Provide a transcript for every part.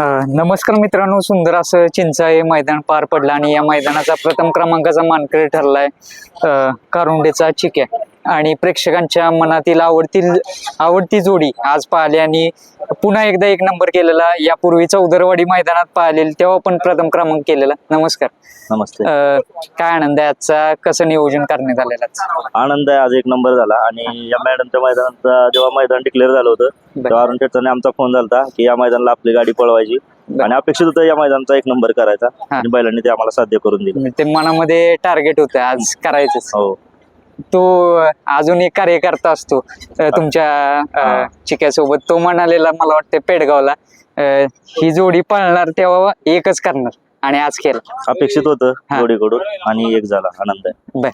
अ, नमस्कार मित्रांनो सुंदर असं चिंचा हे मैदान पार पडलं आणि या मैदानाचा प्रथम क्रमांकाचा मानकरी ठरलाय अ, कारुंडेचा चिक्या. आणि प्रेक्षकांच्या मनातील आवडतील आवडती जोडी आज पाहिली आणि पुन्हा एकदा एक नंबर केलेला यापूर्वीचा उदरवाडी मैदानात पाहिलेला तेव्हा पण प्रथम क्रमांक केलेला. नमस्कार. नमस्ते. काय आनंद आहे आजचा? कसं नियोजन करण्यात आलेलं? आनंद आहे आज एक नंबर झाला. आणि या मैदानच्या मैदानात जेव्हा मैदान डिक्लेअर झालं होतं तेव्हा अरुण टेटने आमचा फोन झाला की या मैदानाला आपली गाडी पळवायची. आणि अपेक्षित होतं या मैदानाचा एक नंबर करायचा. आणि बैलांनी ते आम्हाला साध्य करून दिलं. ते मनामध्ये टार्गेट होतं आज करायचंच. हो. तो अजून एक कार्यकर्ता असतो तुमच्या. चिक्यासोबत तो म्हणालेला मला वाटतं पेडगावला ही जोडी पळणार तेव्हा एकच करणार आणि आज केलं अपेक्षित होतं. जोडीकडून आणि एक झाला आनंद आहे. बर.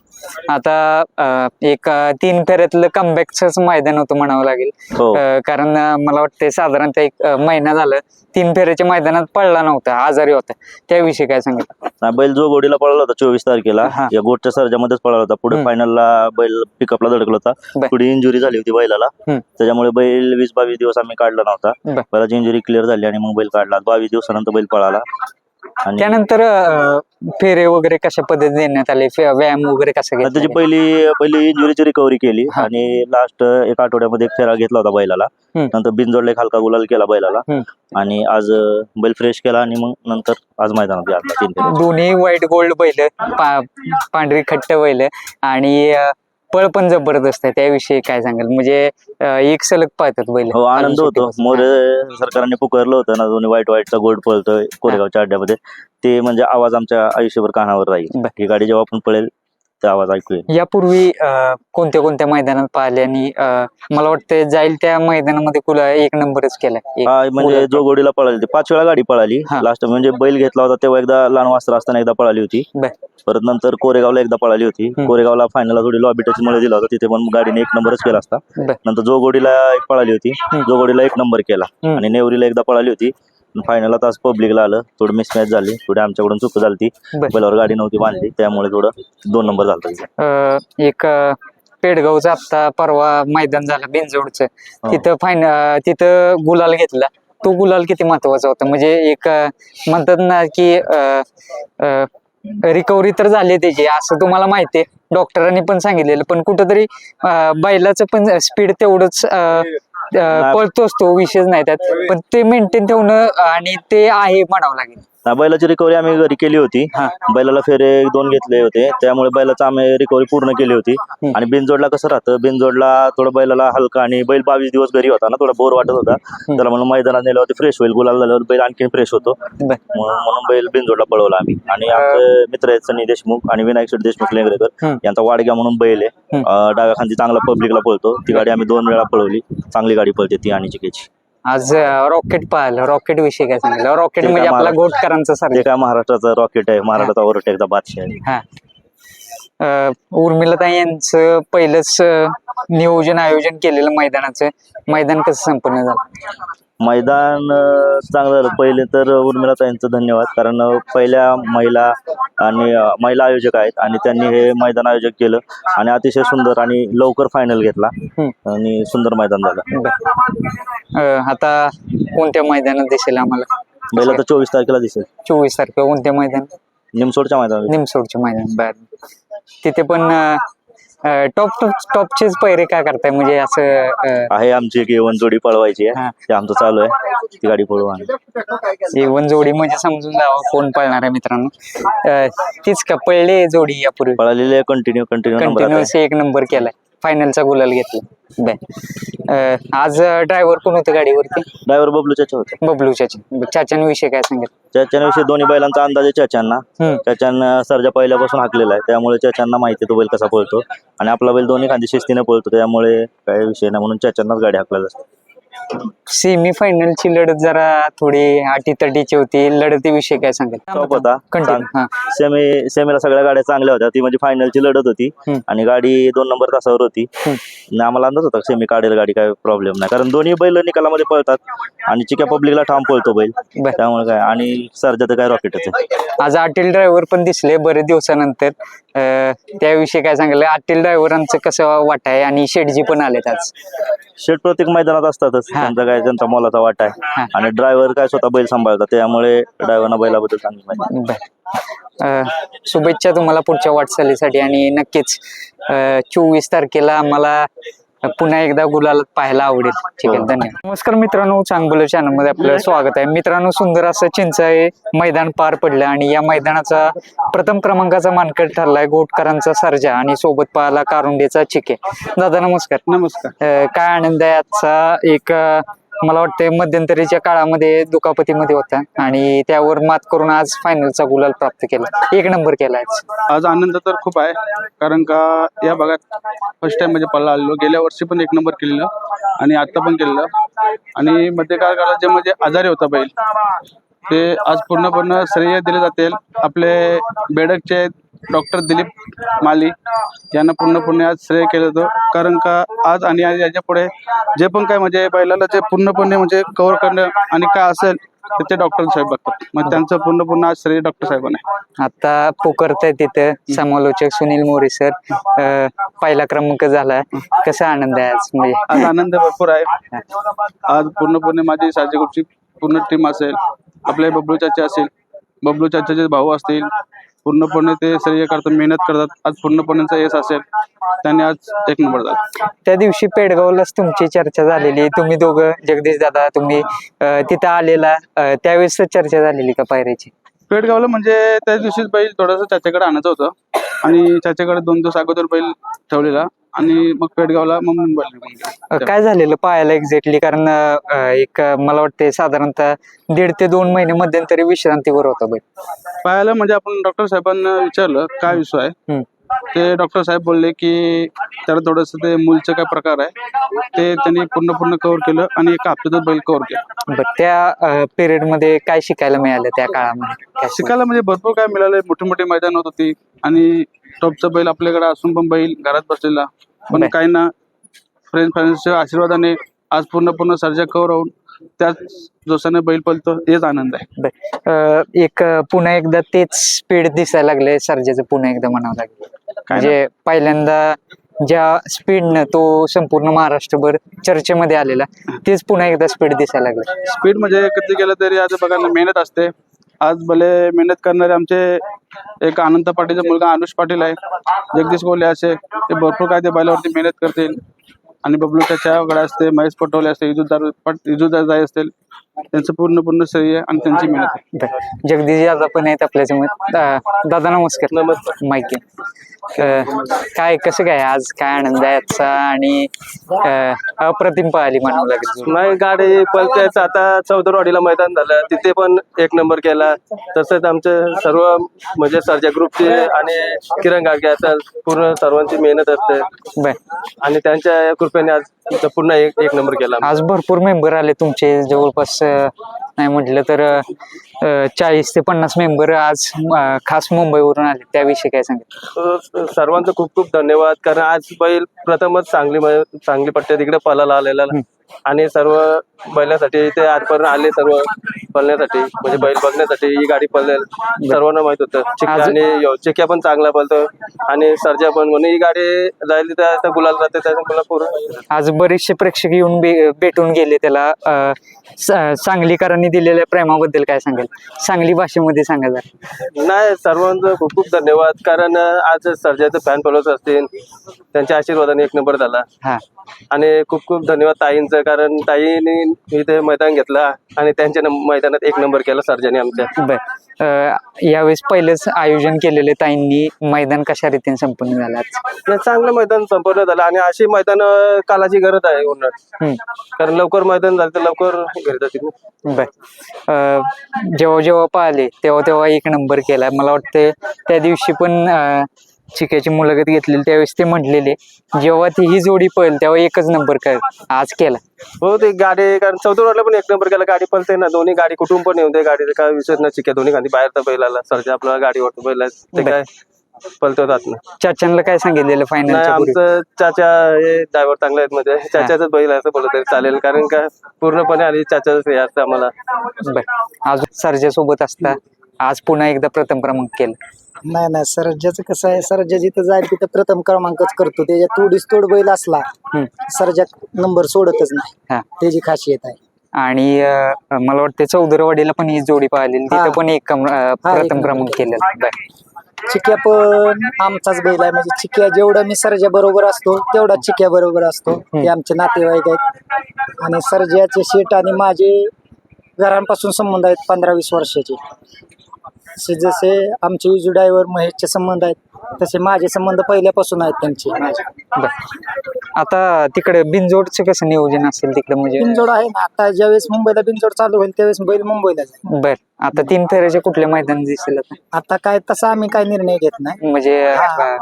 आता एक तीन फेऱ्यातलं कमबॅकच मैदान होतं म्हणावं लागेल. हो. कारण मला वाटतं साधारणतः एक महिना झालं तीन फेऱ्याच्या मैदानात पडला नव्हता आजारी होता. त्याविषयी काय सांगितलं? बैल जो गोडीला पळाला होता चोवीस तारखेला हा. या गोटच्या सर्जामध्येच पळाला होता. पुढे हम्म. फायनलला बैल पिकअपला धडकला बर. होता पुढे इंजुरी झाली होती बैलाला. हम्म. त्याच्यामुळे बैल वीस बावीस दिवस आम्ही काढला नव्हता. बैलाची इंजुरी क्लिअर झाली आणि मग बैल काढला. बावीस दिवसानंतर बैल पळाला. आणि त्यानंतर अ, फेरे वगैरे कशा पद्धतीने देण्यात आले फे- व्यायाम वगैरे कसा आणि त्याची घेतला पहिली पहिली इंजुरीची रिकव्हरी केली हा. आणि लास्ट एक आठवड्यामध्ये एक फेरा घेतला होता बैलाला हम्म. नंतर बिनजोडला एक हलका गुलाल केला बैलाला हम्म. आणि आज अं, बैल फ्रेश केला आणि मग नंतर आज मैदानात आणला तीन फेऱ्या. दोन्ही व्हाईट गोल्ड बैल पांढरी खट्ट बैल आणि अ, पळ पण जबरदस्त आहे. त्याविषयी काय सांगाल? म्हणजे अ, एक सलग पाहतात बैल. हो आनंद होतो. मोरे सरकारने पुकारलं होतं ना दोन्ही वाईट वाईटचा गोल्ड पळतोय कोरेगावच्या अड्ड्यामध्ये. ते म्हणजे आवाज आमच्या आयुष्यभर कानावर राहील. बर. ही गाडी जेव्हा आपण पळेल ते आवाज ऐकू येईल यापूर्वी कोणत्या कोणत्या मैदानात पाहिले आणि मला वाटतं जाईल त्या मैदानामध्ये कुला एक नंबरच केला म्हणजे गुलाल. जो गोडीला पळाली ती पाच वेळा गाडी पळाली हा. लास्ट म्हणजे बैल घेतला होता तेव्हा एकदा लहान वास्त्र असताना एकदा पळाली होती. परत नंतर कोरेगावला एकदा पळाली होती. कोरेगावला फायनलला थोडी लॉबी टच मुळे दिला होता तिथे पण गाडीने एक नंबरच केला असता. नंतर जो गोडीला एक पळाली होती हम्म. जो गोडीला एक नंबर केला. आणि नेवरीला एकदा पळाली होती फायनलला तास पब्लिकला आलं. थोडी मिसमॅच झाली. थोडी आमच्याकडून चूक झाली ती. बर. बैलावर गाडी नव्हती बांधली. त्यामुळे थोडं दोन नंबर झाला. अ, एक अ, पेडगावचं आता परवा मैदान झालं बिनजोडचं. हो. तिथं फाईन अ, तिथं गुलाल घेतला. तो गुलाल किती महत्त्वाचा होता? म्हणजे एक अ, म्हणतात ना की रिकव्हरी तर झाली त्याची. असं तुम्हाला माहिती आहे. डॉक्टरांनी पण सांगितलेलं. पण कुठंतरी अ, बैलाचं पण स्पीड तेवढंच अ, पळतोच तो विषयच नाही त्यात. पण ते मेंटेन ठेवणं आणि ते आहे म्हणावं लागेल. बैलाची रिकव्हरी आम्ही घरी केली होती. हा. बैलाला फेरे एक दोन घेतले होते. त्यामुळे बैलाचं आम्ही रिकव्हरी पूर्ण केली होती. आणि बिनजोडला कसं राहतं? बिनजोडला थोडं बैलाला हलका आणि बैल बावीस दिवस घरी होता ना थोडा बोर वाटत होता. त्याला म्हणून मैदानात नेल्यावरती फ्रेश होईल. गुलाल झाल्यावर बैल आणखी फ्रेश होतो. म्हणून म्हणून बैल बिनजोडला पळवला आम्ही. आणि आमचे मित्र आहेत सनी देशमुख आणि विनायक शेठ देशमुख लेंगरेकर. यांचा वाडग्या म्हणून बैल आहे. डाव्या खांदी चांगला पब्लिकला पळतो. ती गाडी आम्ही दोन वेळा पळवली. चांगली गाडी पळते ती आणि चिकेची. आज रॉकेट पाहिलं. रॉकेट विषयी काय सांगितलं रॉकेट ते म्हणजे आपला महाराष्ट्र- गोटकरांचा सर ते काय महाराष्ट्राचं रॉकेट आहे महाराष्ट्राचा ओव्हरटेकचा बादशाह आहे. हा. अं, उर्मिलाताई यांचं पहिलंच अं, नियोजन आयोजन केलेलं मैदानाचं. मैदान कसं संपन्न झालं? मैदान चांगलं झालं. पहिले तर उर्मिलाताईंचं धन्यवाद. कारण पहिल्या महिला आणि महिला आयोजक आहेत आणि त्यांनी हे मैदान आयोजक केलं आणि अतिशय सुंदर आणि लवकर फायनल घेतला. आणि सुंदर मैदान झालं. अं, आता कोणत्या मैदानात दिसेल आम्हाला? बैल तर चोवीस तारखेला दिसेल. चोवीस तारखे कोणत्या मैदान निमसोडच्या मैदानात. निमसोडचे मैदान बर. तिथे पण टॉप टॉप टॉपचेच पैरे काय करताय? म्हणजे असं अं, आहे आमची एक येवन जोडी पळवायची हा. आहे ते आमचं चालू आहे. ती गाडी पळवू येवन जोडी म्हणजे समजून जावं कोण पळणार आहे मित्रांनो. अं, तीच का पळले जोडी यापूर्वी? पळालेले कंटिन्यू कंटिन्यू नंबर कंटिन्युअस एक नंबर केलाय. फायनलचा गुलाल घेतला. बर. अं, आज ड्रायव्हर कोण होतं गाडीवरती? ड्रायव्हर बबलू चाचा होते. बबलू चाचा. चाचांविषयी काय सांगेल? चाच्यांविषयी दोन्ही बैलांचा अंदाज आहे चाच्यांना हम्म. चाच्यानं सरजा पहिल्यापासून हाकलेला आहे त्यामुळे चाच्यांना माहिती आहे तो बैल कसा पळतो. आणि आपला बैल दोन्ही खांदी शिस्तीने पळतो त्यामुळे काही विषय नाही म्हणून चाच्यांनाच गाडी हाकलेला असते. सेमी फायनलची लढत जरा थोडी अटीतटीची होती. लढतीविषयी काय सांगेल? होता. कंटिन्यू हा. सेमी सेमीला सगळ्या गाड्या चांगल्या होत्या. ती म्हणजे फायनलची लढत होती. हम्म. आणि गाडी दोन नंबर तासावर होती. आणि आम्हाला अंदाज होता सेमी काढेल गाडी काय प्रॉब्लेम नाही. कारण दोन्ही बैल निकालामध्ये पळतात. आणि चिक्या पब्लिकला ठाम पळतो बैल. बर. त्यामुळे काय? आणि सरजा तर काय रॉकेटच आहे आज अटील ड्रायव्हर पण दिसले बरेच दिवसानंतर. अं, त्याविषयी काय सांगितलं अटील ड्रायव्हरांचं कसं वाट आहे? आणि शेटजी पण आलेत आज. शेट प्रत्येक मैदानात असतातच. हा. त्यांचा काय त्यांचा मोलाचा वाटा हा. आहे आणि ड्रायव्हर काय स्वतः बैल सांभाळतात. त्यामुळे ड्रायव्हरना बैलाबद्दल चांगली माहिती बर. अं, शुभेच्छा तुम्हाला पुढच्या वाटचालीसाठी. आणि नक्कीच चोवीस तारखेला आम्हाला पुन्हा एकदा गुलालात पाहायला आवडेल. ठीक आहे. धन्यवाद. नमस्कार मित्रांनो चांगलं चॅनलमध्ये आपलं स्वागत आहे. मित्रांनो सुंदर असं चिंचाळे मैदान पार पडलं आणि या मैदानाचा प्रथम क्रमांकाचा मानकड ठरलाय गोटकरांचा सर्जा आणि सोबत पाहला कारुंडेचा चिके. दादा नमस्कार. नमस्कार. काय आनंद आहे आजचा एक मला वाटतंय मध्यंतरीच्या काळामध्ये दुखापतीमध्ये होता आणि त्यावर मात करून आज फायनलचा गुलाल प्राप्त केला. एक नंबर केला आज. आज आनंद तर खूप आहे कारण का या भागात फर्स्ट टाइम म्हणजे पल्ला आलेलो. गेल्या वर्षी पण एक नंबर केलेलं आणि आता पण केलेलं. आणि मध्यकाळाला जे म्हणजे आजारी होता बैल ते आज पूर्णपणे श्रेय दिले जातील. आपले बेडकचे डॉक्टर दिलीप माली यांना पूर्णपणे आज श्रेय केलं जातं. कारण का आज आणि आज याच्यापुढे जे पण काय म्हणजे बैलाला जे पूर्णपणे म्हणजे कव्हर करणं आणि काय असेल तर ते डॉक्टर साहेब बघतात. मग त्यांचं पूर्णपणे आज श्रेय डॉक्टर साहेबांना आहे. आता पोकरताय तिथं समालोचक सुनील मोरे सर अं, पहिला क्रमांक झाला. कसा आनंद आहे आज? म्हणजे आज आनंद भरपूर आहे. आज पूर्णपणे माझी साजेगुडची पूर्ण टीम असेल. आपले बबलू चाचा असेल. बबलू चाचाचे भाऊ असतील. पूर्णपणे ते श्रेय करतात मेहनत करतात. आज पूर्णपणे यश असेल त्यांनी आज एक नंबर झाला. त्या दिवशी पेडगावलाच तुमची चर्चा झालेली. तुम्ही दोघं जगदीश दादा तुम्ही तिथं आलेला. त्यावेळेस चर्चा झालेली का पायऱ्याची? पेडगावला म्हणजे त्या दिवशीच बैल थोडंसं चाच्याकडे आणायचं होतं. आणि चाच्याकडे दोन दिवस अगोदर बैल ठेवलेला आणि मग पेडगावला मग मुंबईला निघून अं, गेलो. काय झालेलं पाहायला एक्झॅक्टली कारण अं, एक अं, मला वाटते साधारणतः दीड ते दोन महिने मध्यंतरी विश्रांतीवर होता बैल. पाहायला म्हणजे आपण डॉक्टर साहेबांना विचारलं काय विषय आहे? हम्म. ते डॉक्टर साहेब बोलले की त्याला थोडस ते मूलचं काय प्रकार आहे ते त्यांनी पूर्ण पूर्ण कव्हर केलं आणि एका हप्त्यातच बैल कव्हर केलं. बरं त्या पिरियडमध्ये काय शिकायला मिळालं त्या काळामध्ये? काय शिकायला म्हणजे भरपूर काय मिळालंय. मोठे मोठे मैदान होत होती. आणि टॉपचा बैल आपल्याकडे असून पण बैल घरात बसलेला पण बर. काही ना फ्रेंड फ्रेंड्सच्या आशीर्वादाने आज पूर्ण पूर्ण सर्जा कव्हर होऊन त्याच जोशाने बैल पळतो हेच आनंद आहे. अं, एक अं, पुन्हा एकदा तेच स्पीड दिसायला लागले सर्जाचं पुन्हा एकदा म्हणावं लागेल काय ना? म्हणजे पहिल्यांदा ज्या स्पीडनं तो संपूर्ण महाराष्ट्रभर चर्चेमध्ये आलेला तेच पुन्हा एकदा स्पीड दिसायला लागलं स्पीड म्हणजे किती केलं तरी आज बघा ना मेहनत असते आज भले मेहनत करणारे आमचे एक आनंद पाटीलचा मुलगा अनुष पाटील आहे जगदीश कोहले असे ते भरपूर काय ते बैलावरती मेहनत करतील. आणि बबलू वगैरे असते महेश पटोले असते इजुदार पट इजुदार असतील. त्यांचं पूर्ण पूर्ण श्रेय आणि त्यांची मेहनत आहे. बर. जगदीश दादा पण आहेत आपल्या दा- दादा नमस्कार. नमस्कार माहिती काय कसं काय आज? काय आनंद आहे आजचा? आणि अं, अप्रतिम पाहिली म्हणावं लागेल नाही गाडी पलत्याच आता चौदरवाडीला मैदान झालं. तिथे पण एक नंबर केला. तसंच आमचे सर्व म्हणजे सर्जा ग्रुपचे आणि किरण गाडगे असेल पूर्ण सर्वांची मेहनत असते. बर. आणि त्यांच्या कृपेने आज इथं पुन्हा एक एक नंबर केला. आज भरपूर मेंबर आले तुमचे. जवळपास नाही म्हटलं तर चाळीस ते पन्नास मेंबर आज खास मुंबईवरून आले. त्याविषयी काय सांगितलं सर्वांचं खूप खूप धन्यवाद. कारण आज बैल प्रथमच चांगली चांगली पट्ट्या तिकडे पळायला आलेला. आणि सर्व बैलासाठी ते आजपर्यंत आले सर्व पळण्यासाठी म्हणजे बैल बघण्यासाठी ही गाडी पळेल सर्वांना माहीत होतं. चिक्या आणि यो- चिक्या पण चांगला पळतो आणि सर्जा पण. म्हणून ही गाडी जाईल तिथे गुलाल जाते पूर्ण आज बरेचसे प्रेक्षक येऊन बे- भेटून गेले त्याला. अं, स- सांगलीकरांनी दिलेल्या प्रेमाबद्दल काय सांगाल? सांगली भाषेमध्ये सांगा जरा. नाही सर्वांचं खूप खूप धन्यवाद. कारण आज सर्जाचे फॅन फॉलोअर्स असतील त्यांच्या आशीर्वादाने एक नंबर झाला. हा. आणि खूप खूप धन्यवाद ताईंचं. कारण ताईंनी इथे मैदान घेतला आणि त्यांच्या मैदानात एक नंबर केला सर्जाने आमच्या. बर. यावेळेस पहिलंच आयोजन केलेलं ताईंनी मैदान कशा रीतीने संपन्न झालं आज? नाही, चांगलं मैदान संपन्न झालं आणि अशी मैदान कालाची गरज आहे उन्हाळ्यात हम्म. कारण लवकर मैदान झालं तर लवकर घरी जातील बर. अं, जेव्हा जेव्हा पाहिले तेव्हा तेव्हा एक नंबर केला. मला वाटतं त्या दिवशी पण अं, चिक्याची मुलाखत घेतलेली त्यावेळेस ते म्हटलेले जेव्हा ती ही जोडी पळेल तेव्हा एकच नंबर कर आज केला. हो ते गाडी कारण चौथीवरला पण एक नंबर केला गाडी पळते ना दोन्ही गाडी कुठून पण येऊन दे गाडीचं काय विषय ना चिक्या दोन्ही गाडी बाहेर तर बैलाला सरजा आपल्या गाडीवर बैल आहे, ते काय पळते होतात ना चाचांना काय सांगितलेलं नाही फायनलच्या आमचं चाचा हे ड्रायव्हर चांगले आहेत म्हणजे चाचाच बैल आहे असं बोललं तरी चालेल कारण का पूर्णपणे आली चाचाच हे असतं आम्हाला. बर. अजून सरजा सोबत असता? आज पुन्हा एकदा प्रथम क्रमांक केलं. नाही नाही सरजाचं कसं आहे सरजा जिथं जाईल तिथं प्रथम क्रमांकच करतो. त्याच्या तोडीस तोड बैल असला. सरजा नंबर सोडतच नाही. हा. त्याची खासियत आहे. आणि अं, मला वाटतं चौदरवाडीला पण ही जोडी पाहिलेली. तिथं हा. पण एक कम- अं, हा, एक प्रथम नंबर क्रमांक केलेला. बर. चिक्या पण आमचाच बैल आहे. म्हणजे चिक्या जेवढं मी सरजा बरोबर असतो तेवढा चिक्या बरोबर असतो. ते आमचे नातेवाईक आहेत. आणि सरजाचे शेट आणि माझे घरांपासून संबंध आहेत पंधरा वीस वर्षाचे. जसे आमचे युजू ड्रायव्हर महेशचे संबंध आहेत तसे माझे संबंध पहिल्यापासून आहेत त्यांचे. बर. आता तिकडे बिनजोडचं कसं नियोजन असेल तिकडे म्हणजे? बिनजोड आहे ना. आता ज्यावेळेस मुंबईला बिनजोड चालू होईल त्यावेळेस बैल मुंबईला जाईल. बर. आता तीन फेऱ्याचे कुठले मैदान दिसेल आता? आता काय तसा आम्ही काय निर्णय घेत नाही. म्हणजे हा. अं,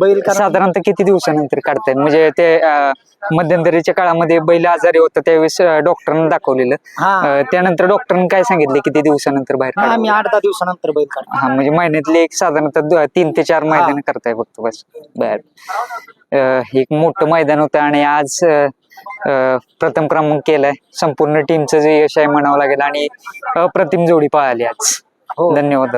बैल कारण साधारणतः किती दिवसानंतर काढतायत म्हणजे ते अं, मध्यंतरीच्या काळामध्ये बैल आजारी होता त्यावेळेस डॉक्टरांना दाखवलेलं. हा. अं, त्यानंतर डॉक्टरने काय सांगितले? किती दिवसानंतर बाहेर हा, काढावं? आम्ही आठ दहा दिवसानंतर बैल काढतो. हा म्हणजे महिन्यातले एक साधारणतः दो- तीन ते चार मैदान करताय फक्त बस. बर. एक मोठं मैदान होतं आणि आज प्रथम क्रमांक केलाय. संपूर्ण टीमचं जे यश आहे म्हणावं लागेल आणि अप्रतिम जोडी पळाली आज. हो. धन्यवाद.